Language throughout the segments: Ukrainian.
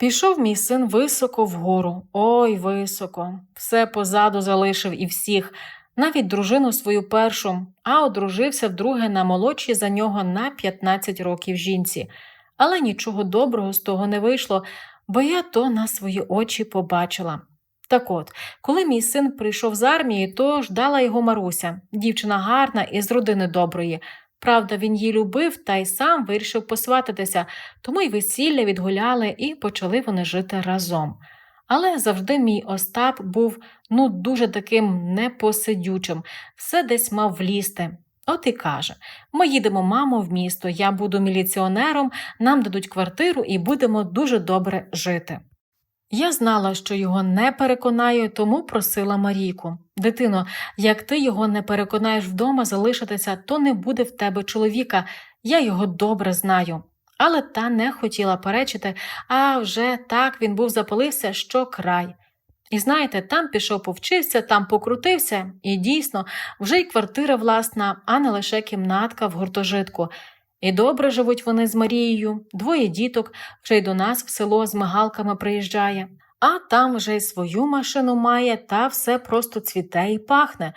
Пішов мій син високо вгору, ой високо, все позаду залишив і всіх, навіть дружину свою першу, а одружився вдруге на молодшій за нього на 15 років жінці. Але нічого доброго з того не вийшло, бо я то на свої очі побачила. Так от, коли мій син прийшов з армії, то ждала його Маруся, дівчина гарна і з родини доброї. Правда, він її любив та й сам вирішив посвататися, тому й весілля відгуляли і почали вони жити разом. Але завжди мій Остап був ну дуже таким непосидючим, все десь мав влізти. От і каже: ми їдемо, мамо, в місто, я буду міліціонером, нам дадуть квартиру і будемо дуже добре жити. Я знала, що його не переконаю, тому просила Марійку. Дитино, як ти його не переконаєш вдома залишитися, то не буде в тебе чоловіка, я його добре знаю. Але та не хотіла перечити, а вже так він був запалився, що край. І знаєте, там пішов повчився, там покрутився, і дійсно, вже й квартира власна, а не лише кімнатка в гуртожитку. І добре живуть вони з Марією, двоє діток, вже й до нас в село з мигалками приїжджає, а там вже й свою машину має, та все просто цвіте і пахне.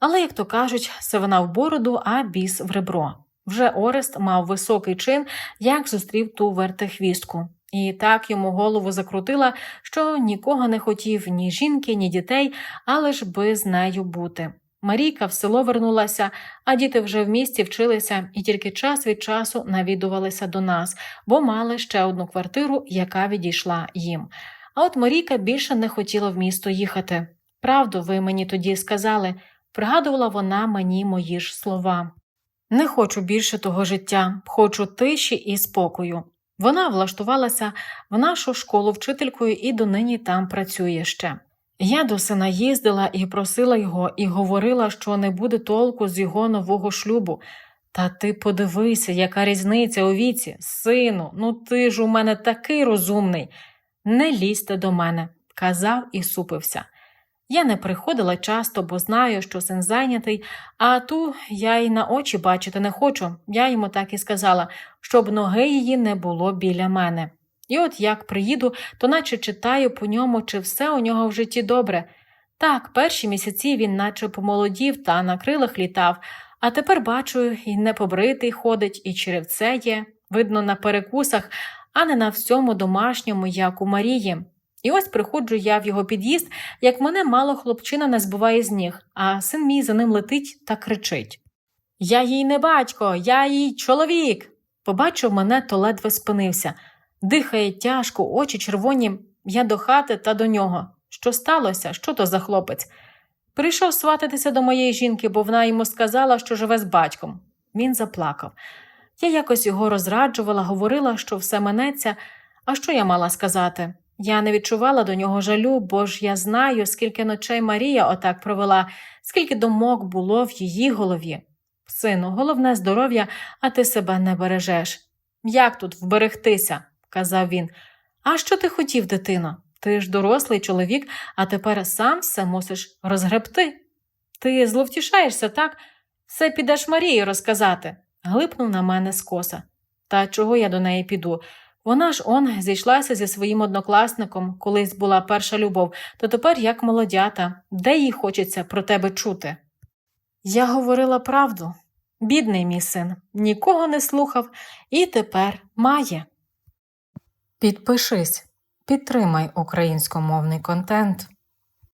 Але, як то кажуть, сивина в бороду, а біс в ребро. Вже Орест мав високий чин, як зустрів ту вертихвістку. І так йому голову закрутила, що нікого не хотів ні жінки, ні дітей, але ж би з нею бути. Марійка в село вернулася, а діти вже в місті вчилися і тільки час від часу навідувалися до нас, бо мали ще одну квартиру, яка відійшла їм. А от Марійка більше не хотіла в місто їхати. Правду ви мені тоді сказали, пригадувала вона мені мої ж слова. Не хочу більше того життя, хочу тиші і спокою. Вона влаштувалася в нашу школу вчителькою і донині там працює ще. Я до сина їздила і просила його, і говорила, що не буде толку з його нового шлюбу. Та ти подивися, яка різниця у віці, сину, ну ти ж у мене такий розумний. Не лізьте до мене, казав і супився. Я не приходила часто, бо знаю, що син зайнятий, а ту я й на очі бачити не хочу. Я йому так і сказала, щоб ноги її не було біля мене. І от як приїду, то наче читаю по ньому, чи все у нього в житті добре. Так, перші місяці він наче помолодів та на крилах літав, а тепер бачу, і непобритий ходить, і черевце є, видно, на перекусах, а не на всьому домашньому, як у Марії. І ось приходжу я в його під'їзд, як мене мало хлопчина не збиває з ніг, а син мій за ним летить та кричить Я їй не батько, я їй чоловік. Побачив мене, то ледве спинився. Дихає тяжко, очі червоні, я до хати та до нього. Що сталося? Що то за хлопець? Прийшов свататися до моєї жінки, бо вона йому сказала, що живе з батьком. Він заплакав. Я якось його розраджувала, говорила, що все минеться. А що я мала сказати? Я не відчувала до нього жалю, бо ж я знаю, скільки ночей Марія отак провела, скільки думок було в її голові. Сину, головне здоров'я, а ти себе не бережеш. Як тут вберегтися? казав він. А що ти хотів, дитино? Ти ж дорослий чоловік, а тепер сам все мусиш розгребти. Ти зловтішаєшся, так? Все підеш Марії розказати, глипнув на мене скоса. Та чого я до неї піду? Вона ж он зійшлася зі своїм однокласником, колись була перша любов, то тепер як молодята, де їй хочеться про тебе чути? Я говорила правду. Бідний мій син, нікого не слухав і тепер має. Підпишись, підтримай українськомовний контент.